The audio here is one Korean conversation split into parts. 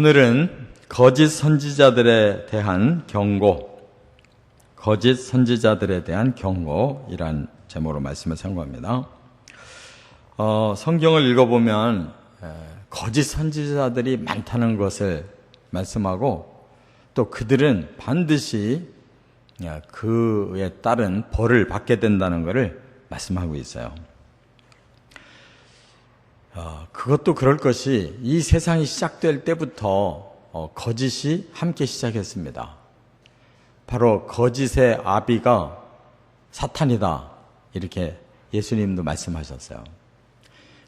오늘은 거짓 선지자들에 대한 경고, 거짓 선지자들에 대한 경고이란 제목으로 말씀을 참고합니다. 어, 성경을 읽어보면 에, 거짓 선지자들이 많다는 것을 말씀하고 또 그들은 반드시 야, 그에 따른 벌을 받게 된다는 것을 말씀하고 있어요. 어, 그것도 그럴 것이 이 세상이 시작될 때부터 어, 거짓이 함께 시작했습니다. 바로 거짓의 아비가 사탄이다. 이렇게 예수님도 말씀하셨어요.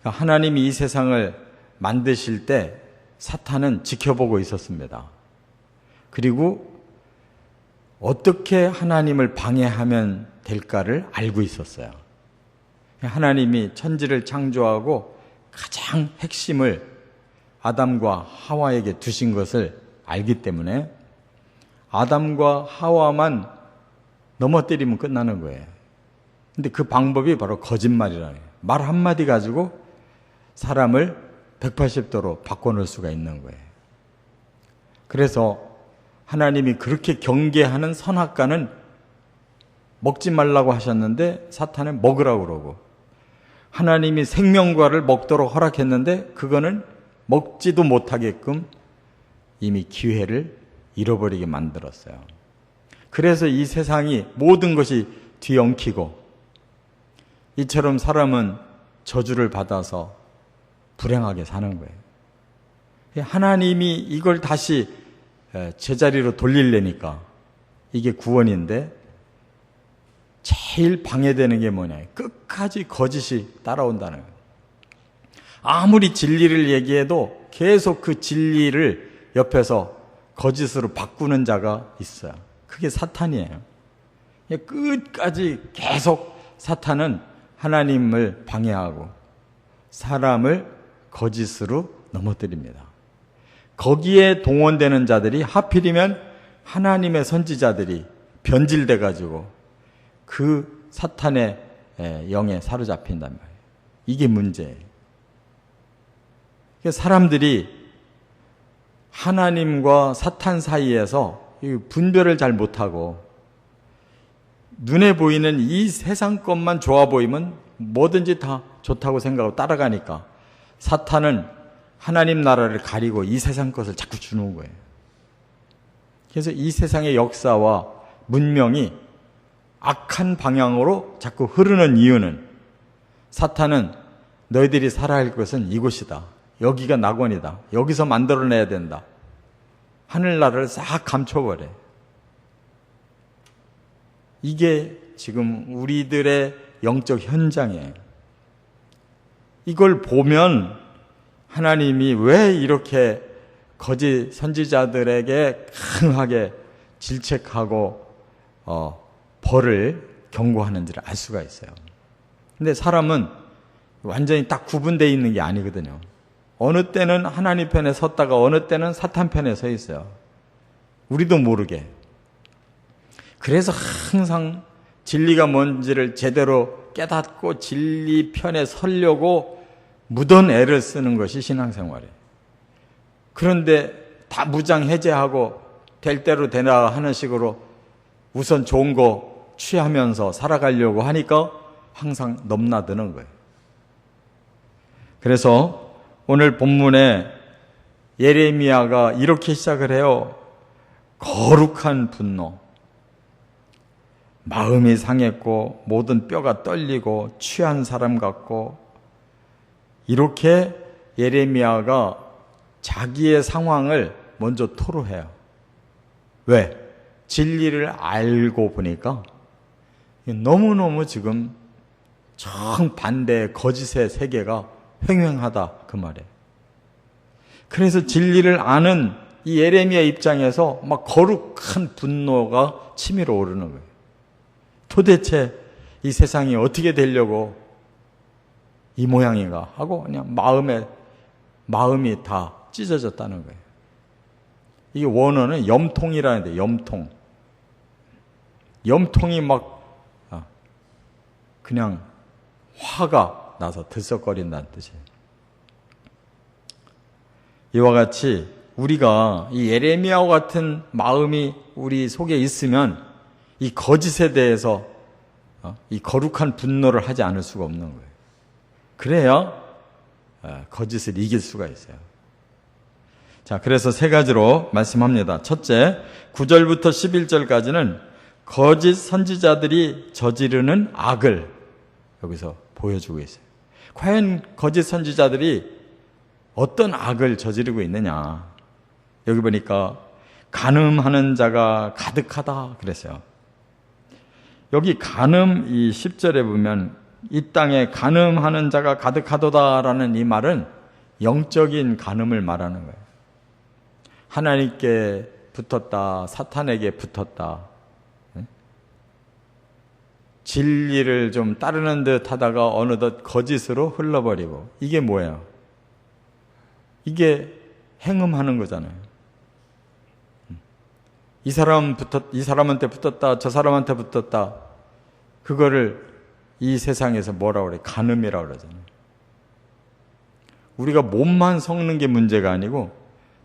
그러니까 하나님이 이 세상을 만드실 때 사탄은 지켜보고 있었습니다. 그리고 어떻게 하나님을 방해하면 될까를 알고 있었어요. 하나님이 천지를 창조하고 가장 핵심을 아담과 하와에게 두신 것을 알기 때문에 아담과 하와만 넘어뜨리면 끝나는 거예요. 근데 그 방법이 바로 거짓말이라는 거예요. 말 한마디 가지고 사람을 180도로 바꿔놓을 수가 있는 거예요. 그래서 하나님이 그렇게 경계하는 선악과는 먹지 말라고 하셨는데 사탄은 먹으라고 그러고 하나님이 생명과를 먹도록 허락했는데 그거는 먹지도 못하게끔 이미 기회를 잃어버리게 만들었어요. 그래서 이 세상이 모든 것이 뒤엉키고 이처럼 사람은 저주를 받아서 불행하게 사는 거예요. 하나님이 이걸 다시 제자리로 돌리려니까 이게 구원인데 제일 방해되는 게 뭐냐. 끝까지 거짓이 따라온다는 거예요. 아무리 진리를 얘기해도 계속 그 진리를 옆에서 거짓으로 바꾸는 자가 있어요. 그게 사탄이에요. 끝까지 계속 사탄은 하나님을 방해하고 사람을 거짓으로 넘어뜨립니다. 거기에 동원되는 자들이 하필이면 하나님의 선지자들이 변질돼 가지고 그 사탄의 영에 사로잡힌단 말이에요. 이게 문제예요. 사람들이 하나님과 사탄 사이에서 분별을 잘 못하고 눈에 보이는 이 세상 것만 좋아 보이면 뭐든지 다 좋다고 생각하고 따라가니까 사탄은 하나님 나라를 가리고 이 세상 것을 자꾸 주는 거예요. 그래서 이 세상의 역사와 문명이 악한 방향으로 자꾸 흐르는 이유는 사탄은 너희들이 살아야 할 것은 이곳이다. 여기가 낙원이다. 여기서 만들어내야 된다. 하늘나라를 싹 감춰버려. 이게 지금 우리들의 영적 현장이에요. 이걸 보면 하나님이 왜 이렇게 거짓 선지자들에게 강하게 질책하고 어, 벌을 경고하는지를 알 수가 있어요. 근데 사람은 완전히 딱 구분되어 있는 게 아니거든요. 어느 때는 하나님 편에 섰다가 어느 때는 사탄 편에 서 있어요. 우리도 모르게. 그래서 항상 진리가 뭔지를 제대로 깨닫고 진리 편에 서려고 무던 애를 쓰는 것이 신앙생활이에요. 그런데 다 무장 해제하고 될 대로 되나 하는 식으로 우선 좋은 거 취하면서 살아가려고 하니까 항상 넘나드는 거예요. 그래서 오늘 본문에 예레미야가 이렇게 시작을 해요. 거룩한 분노. 마음이 상했고 모든 뼈가 떨리고 취한 사람 같고 이렇게 예레미야가 자기의 상황을 먼저 토로해요. 왜? 진리를 알고 보니까 너무너무 지금 정반대의 거짓의 세계가 횡행하다 그 말이에요. 그래서 진리를 아는 이 예레미야 입장에서 막 거룩한 분노가 치밀어 오르는 거예요. 도대체 이 세상이 어떻게 되려고 이 모양인가 하고 그냥 마음에 마음이 다 찢어졌다는 거예요. 이게 원어는 염통이라는데 염통. 염통이 막 아, 그냥 화가 나서 들썩거린다는 뜻이에요. 이와 같이 우리가 이 예레미야와 같은 마음이 우리 속에 있으면 이 거짓에 대해서 어, 이 거룩한 분노를 하지 않을 수가 없는 거예요. 그래야 어, 거짓을 이길 수가 있어요. 자, 그래서 세 가지로 말씀합니다. 첫째, 9절부터 11절까지는 거짓 선지자들이 저지르는 악을 여기서 보여주고 있어요. 과연 거짓 선지자들이 어떤 악을 저지르고 있느냐. 여기 보니까 간음하는 자가 가득하다 그랬어요. 여기 간음 이 10절에 보면 이 땅에 간음하는 자가 가득하도다라는 이 말은 영적인 간음을 말하는 거예요. 하나님께 붙었다, 사탄에게 붙었다. 응? 진리를 좀 따르는 듯 하다가 어느덧 거짓으로 흘러버리고. 이게 뭐예요? 이게 행음하는 거잖아요. 이 사람 붙었, 이 사람한테 붙었다, 저 사람한테 붙었다. 그거를 이 세상에서 뭐라 그래? 간음이라고 그러잖아요. 우리가 몸만 섞는 게 문제가 아니고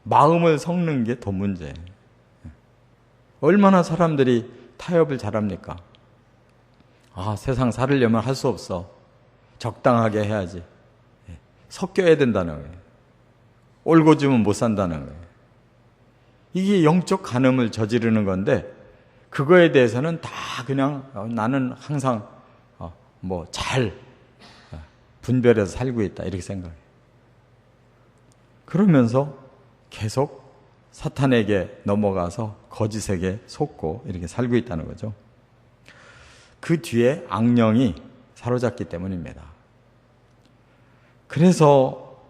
마음을 섞는 게 더 문제예요. 얼마나 사람들이 타협을 잘합니까? 아, 세상 살으려면 할 수 없어. 적당하게 해야지. 섞여야 된다는 거예요. 올고지면 못 산다는 거예요. 이게 영적 간음을 저지르는 건데 그거에 대해서는 다 그냥 어, 나는 항상 어, 뭐잘 어, 분별해서 살고 있다 이렇게 생각해요. 그러면서 계속 사탄에게 넘어가서 거짓에게 속고 이렇게 살고 있다는 거죠. 그 뒤에 악령이 사로잡기 때문입니다. 그래서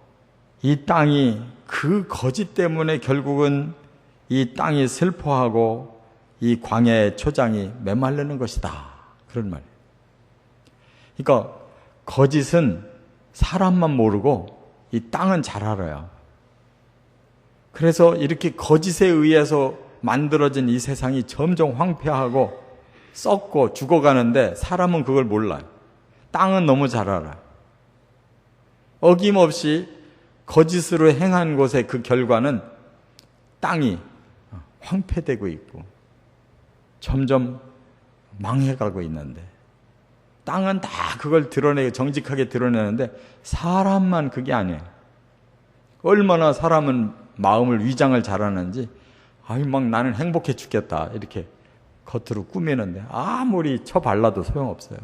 이 땅이 그 거짓 때문에 결국은 이 땅이 슬퍼하고 이 광야의 초장이 메말르는 것이다. 그런 말이에요. 그러니까 거짓은 사람만 모르고 이 땅은 잘 알아요. 그래서 이렇게 거짓에 의해서 만들어진 이 세상이 점점 황폐하고 썩고 죽어가는데 사람은 그걸 몰라요. 땅은 너무 잘 알아요. 어김없이 거짓으로 행한 곳의 그 결과는 땅이 황폐되고 있고 점점 망해가고 있는데 땅은 다 그걸 드러내고 정직하게 드러내는데 사람만 그게 아니에요. 얼마나 사람은 마음을 위장을 잘하는지 아유 막 나는 행복해 죽겠다 이렇게 겉으로 꾸미는데 아무리 쳐 발라도 소용없어요.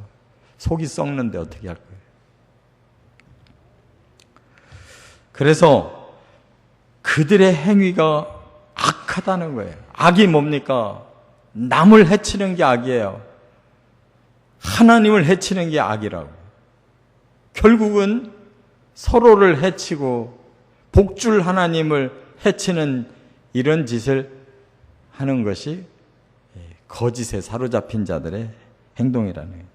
속이 썩는데 어떻게 할 거예요? 그래서 그들의 행위가 악하다는 거예요. 악이 뭡니까? 남을 해치는 게 악이에요. 하나님을 해치는 게 악이라고. 결국은 서로를 해치고 복줄 하나님을 해치는 이런 짓을 하는 것이 거짓에 사로잡힌 자들의 행동이라는 거예요.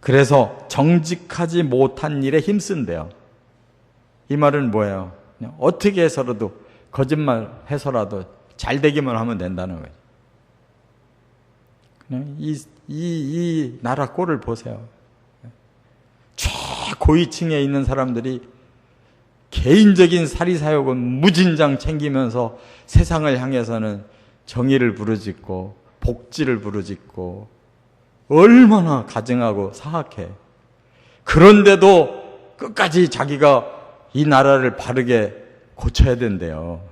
그래서 정직하지 못한 일에 힘쓴대요. 이 말은 뭐예요? 어떻게 해서라도 거짓말 해서라도 잘 되기만 하면 된다는 거예요. 그냥 이, 이, 이 나라 꼴을 보세요. 최고위층에 있는 사람들이 개인적인 사리사욕은 무진장 챙기면서 세상을 향해서는 정의를 부르짖고 복지를 부르짖고 얼마나 가증하고 사악해. 그런데도 끝까지 자기가 이 나라를 바르게 고쳐야 된대요.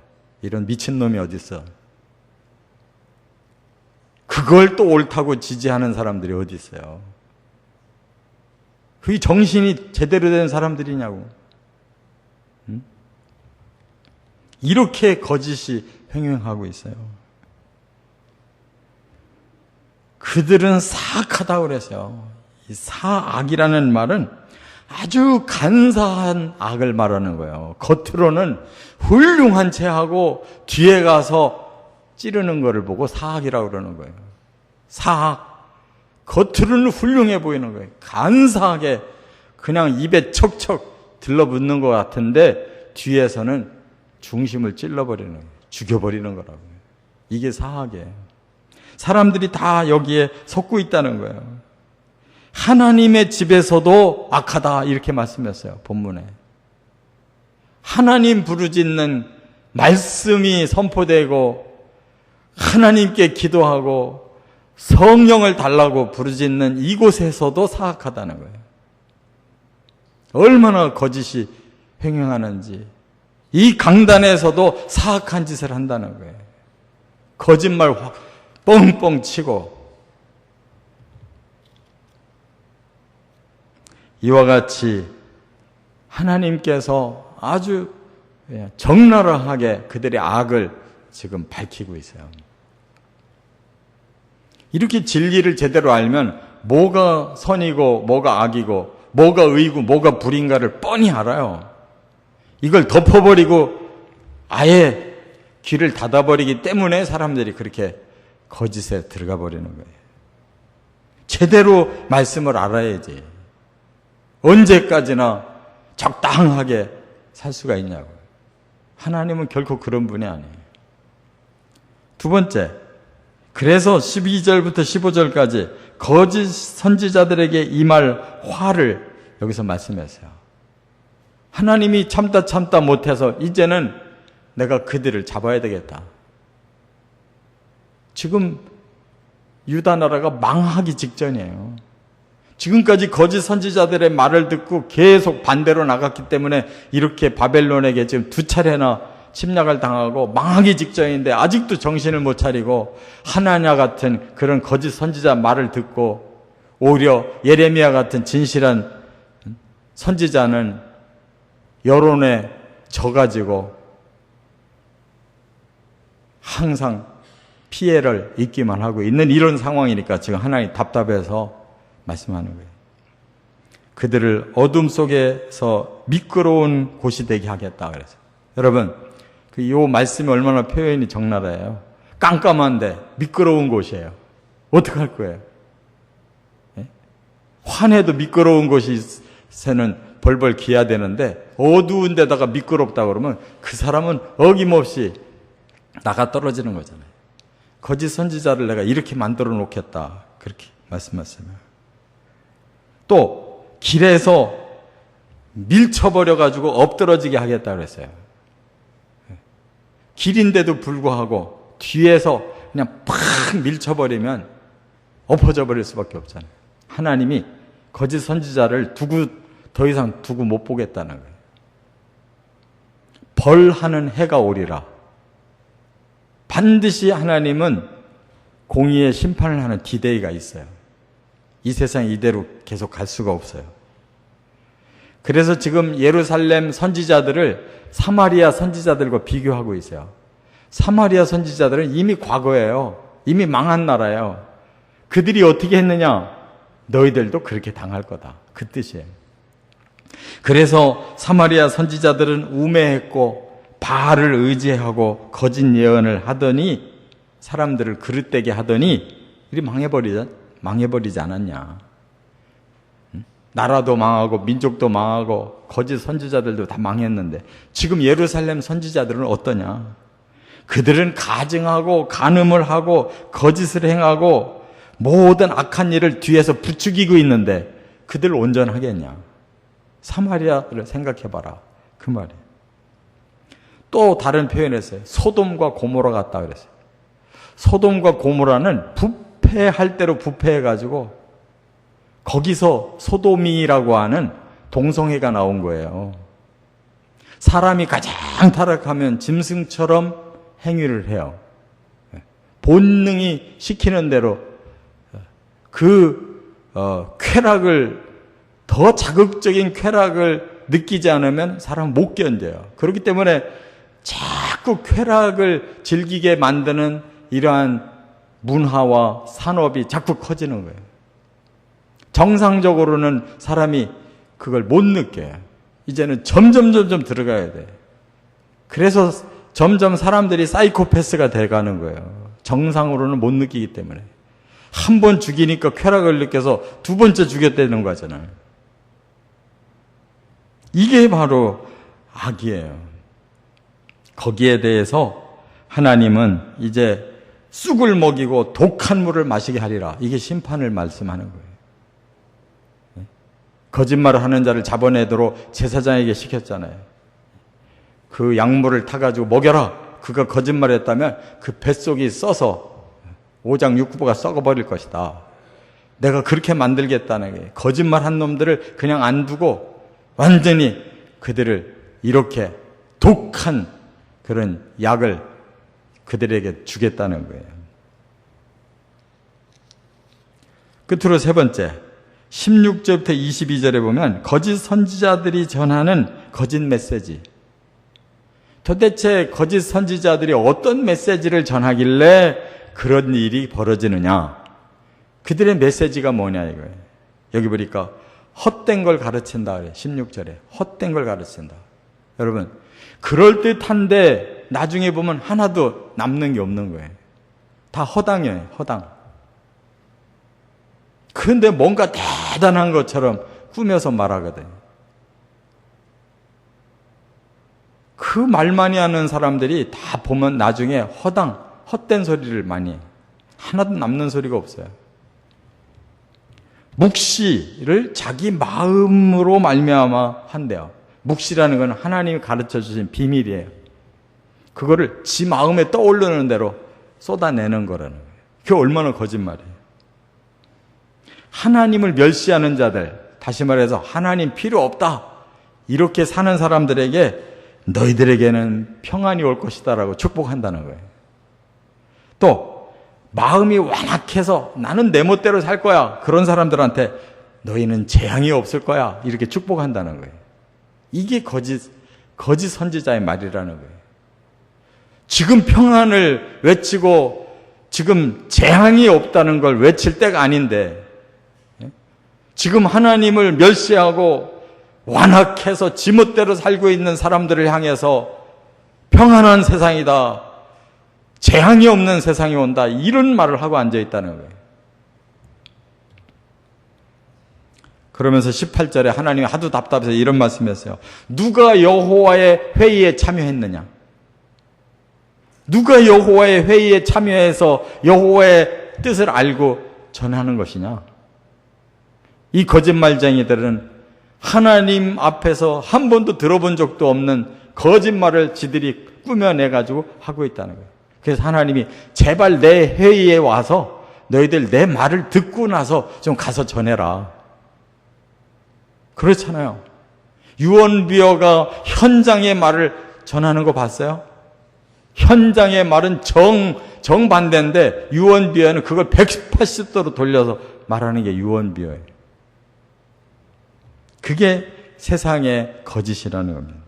이런 미친놈이 어딨어. 그걸 또 옳다고 지지하는 사람들이 어디 있어요. 그게 정신이 제대로 된 사람들이냐고. 응? 이렇게 거짓이 횡행하고 있어요. 그들은 사악하다고 그랬어요. 이 사악이라는 말은 아주 간사한 악을 말하는 거예요. 겉으로는 훌륭한 채 하고 뒤에 가서 찌르는 것을 보고 사악이라고 그러는 거예요. 사악. 겉으로는 훌륭해 보이는 거예요. 간사하게 그냥 입에 척척 들러붙는 것 같은데 뒤에서는 중심을 찔러버리는 거예요. 죽여버리는 거라고요. 이게 사악이에요. 사람들이 다 여기에 속고 있다는 거예요. 하나님의 집에서도 악하다 이렇게 말씀했어요. 본문에. 하나님 부르짖는 말씀이 선포되고 하나님께 기도하고 성령을 달라고 부르짖는 이곳에서도 사악하다는 거예요. 얼마나 거짓이 횡행하는지 이 강단에서도 사악한 짓을 한다는 거예요. 거짓말 확 뻥뻥 치고 이와 같이 하나님께서 아주 예, 적나라하게 그들의 악을 지금 밝히고 있어요. 이렇게 진리를 제대로 알면 뭐가 선이고 뭐가 악이고 뭐가 의고 뭐가 불인가를 뻔히 알아요. 이걸 덮어버리고 아예 귀를 닫아버리기 때문에 사람들이 그렇게 거짓에 들어가 버리는 거예요. 제대로 말씀을 알아야지. 언제까지나 적당하게 살 수가 있냐고요. 하나님은 결코 그런 분이 아니에요. 두 번째, 그래서 12절부터 15절까지 거짓 선지자들에게 임할 화를 여기서 말씀하세요. 하나님이 참다 참다 못해서 이제는 내가 그들을 잡아야 되겠다. 지금 유다 나라가 망하기 직전이에요. 지금까지 거짓 선지자들의 말을 듣고 계속 반대로 나갔기 때문에 이렇게 바벨론에게 지금 두 차례나 침략을 당하고 망하기 직전인데 아직도 정신을 못 차리고 하나냐 같은 그런 거짓 선지자 말을 듣고 오히려 예레미야 같은 진실한 선지자는 여론에 져가지고 항상 피해를 입기만 하고 있는 이런 상황이니까 지금 하나님 답답해서 말씀하는 거예요. 그들을 어둠 속에서 미끄러운 곳이 되게 하겠다 그래서 여러분 그요 말씀이 얼마나 표현이 적나라해요. 깜깜한데 미끄러운 곳이에요. 어떻게 할 거예요? 예? 환해도 미끄러운 곳이 새는 벌벌 기야 되는데 어두운 데다가 미끄럽다 그러면 그 사람은 어김없이 나가 떨어지는 거잖아요. 거짓 선지자를 내가 이렇게 만들어 놓겠다. 그렇게 말씀하셨어요. 또 길에서 밀쳐버려 가지고 엎드러지게 하겠다 그랬어요. 길인데도 불구하고 뒤에서 그냥 팍 밀쳐버리면 엎어져 버릴 수밖에 없잖아요. 하나님이 거짓 선지자를 두고 더 이상 두고 못 보겠다는 거예요. 벌하는 해가 오리라. 반드시 하나님은 공의의 심판을 하는 디데이가 있어요. 이 세상 이대로 계속 갈 수가 없어요. 그래서 지금 예루살렘 선지자들을 사마리아 선지자들과 비교하고 있어요. 사마리아 선지자들은 이미 과거예요. 이미 망한 나라예요. 그들이 어떻게 했느냐? 너희들도 그렇게 당할 거다. 그 뜻이에요. 그래서 사마리아 선지자들은 우매했고 바알을 의지하고 거짓 예언을 하더니 사람들을 그릇되게 하더니 이리 망해버리자 망해버리지 않았냐? 나라도 망하고 민족도 망하고 거짓 선지자들도 다 망했는데 지금 예루살렘 선지자들은 어떠냐? 그들은 가증하고 간음을 하고 거짓을 행하고 모든 악한 일을 뒤에서 부추기고 있는데 그들 온전하겠냐? 사마리아를 생각해봐라. 그 말이에요. 또 다른 표현했어요. 소돔과 고모라 같다 그랬어요. 소돔과 고모라는 부패할 대로 부패해 가지고 거기서 소돔이라고 하는 동성애가 나온 거예요. 사람이 가장 타락하면 짐승처럼 행위를 해요. 본능이 시키는 대로 그 어, 쾌락을 더 자극적인 쾌락을 느끼지 않으면 사람 못 견뎌요. 그렇기 때문에 자꾸 쾌락을 즐기게 만드는 이러한 문화와 산업이 자꾸 커지는 거예요. 정상적으로는 사람이 그걸 못 느껴요. 이제는 점점 점점 들어가야 돼. 그래서 점점 사람들이 사이코패스가 돼가는 거예요. 정상으로는 못 느끼기 때문에. 한 번 죽이니까 쾌락을 느껴서 두 번째 죽였다는 거잖아요. 이게 바로 악이에요. 거기에 대해서 하나님은 이제 쑥을 먹이고 독한 물을 마시게 하리라. 이게 심판을 말씀하는 거예요. 거짓말을 하는 자를 잡아내도록 제사장에게 시켰잖아요. 그 약물을 타가지고 먹여라. 그가 거짓말했다면 그 뱃속이 써서 오장육부가 썩어버릴 것이다. 내가 그렇게 만들겠다는 게 거짓말 한 놈들을 그냥 안 두고 완전히 그들을 이렇게 독한 그런 약을 그들에게 주겠다는 거예요. 끝으로 세 번째, 16절부터 22절에 보면 거짓 선지자들이 전하는 거짓 메시지. 도대체 거짓 선지자들이 어떤 메시지를 전하길래 그런 일이 벌어지느냐? 그들의 메시지가 뭐냐 이거예요. 여기 보니까 헛된 걸 가르친다 그래. 16절에. 헛된 걸 가르친다. 여러분, 그럴 듯한데 나중에 보면 하나도 남는 게 없는 거예요. 다 허당이에요. 허당. 근데 뭔가 대단한 것처럼 꾸며서 말하거든. 그말 많이 하는 사람들이 다 보면 나중에 허당, 헛된 소리를 많이 해. 하나도 남는 소리가 없어요. 묵시를 자기 마음으로 말미암아 한대요. 묵시라는 건 하나님이 가르쳐 주신 비밀이에요. 그거를 지 마음에 떠오르는 대로 쏟아내는 거라는 거예요. 그게 얼마나 거짓말이에요. 하나님을 멸시하는 자들, 다시 말해서 하나님 필요 없다. 이렇게 사는 사람들에게 너희들에게는 평안이 올 것이다라고 축복한다는 거예요. 또 마음이 완악해서 나는 내 멋대로 살 거야. 그런 사람들한테 너희는 재앙이 없을 거야. 이렇게 축복한다는 거예요. 이게 거짓 거짓 선지자의 말이라는 거예요. 지금 평안을 외치고 지금 재앙이 없다는 걸 외칠 때가 아닌데 지금 하나님을 멸시하고 완악해서 지멋대로 살고 있는 사람들을 향해서 평안한 세상이다. 재앙이 없는 세상이 온다. 이런 말을 하고 앉아 있다는 거예요. 그러면서 18절에 하나님이 하도 답답해서 이런 말씀했어요. 누가 여호와의 회의에 참여했느냐? 누가 여호와의 회의에 참여해서 여호와의 뜻을 알고 전하는 것이냐? 이 거짓말쟁이들은 하나님 앞에서 한 번도 들어본 적도 없는 거짓말을 지들이 꾸며내 가지고 하고 있다는 거예요. 그래서 하나님이 제발 내 회의에 와서 너희들 내 말을 듣고 나서 좀 가서 전해라. 그렇잖아요. 유언비어가 현장의 말을 전하는 거 봤어요? 현장의 말은 정, 정반대인데 유언비어는 그걸 180도로 돌려서 말하는 게 유언비어예요. 그게 세상의 거짓이라는 겁니다.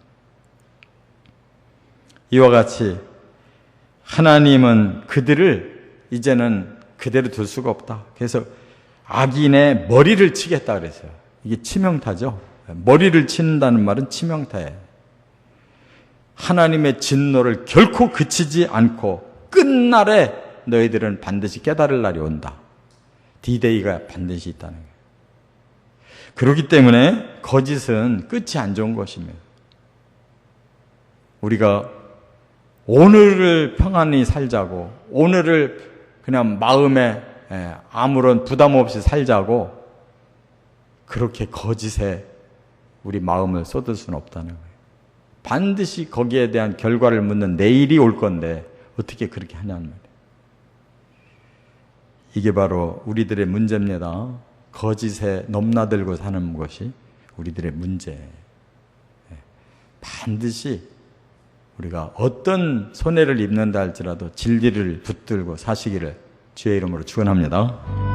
이와 같이 하나님은 그들을 이제는 그대로 둘 수가 없다. 그래서 악인의 머리를 치겠다 그랬어요. 이게 치명타죠. 머리를 치는다는 말은 치명타예요. 하나님의 진노를 결코 그치지 않고 끝날에 너희들은 반드시 깨달을 날이 온다. 디데이가 반드시 있다는 거예요. 그렇기 때문에 거짓은 끝이 안 좋은 것입니다. 우리가 오늘을 평안히 살자고, 오늘을 그냥 마음에 예, 아무런 부담 없이 살자고, 그렇게 거짓에 우리 마음을 쏟을 수는 없다는 거예요. 반드시 거기에 대한 결과를 묻는 내일이 올 건데, 어떻게 그렇게 하냐는 말이에요. 이게 바로 우리들의 문제입니다. 거짓에 넘나들고 사는 것이 우리들의 문제. 반드시 우리가 어떤 손해를 입는다 할지라도 진리를 붙들고 사시기를 주의 이름으로 축원합니다.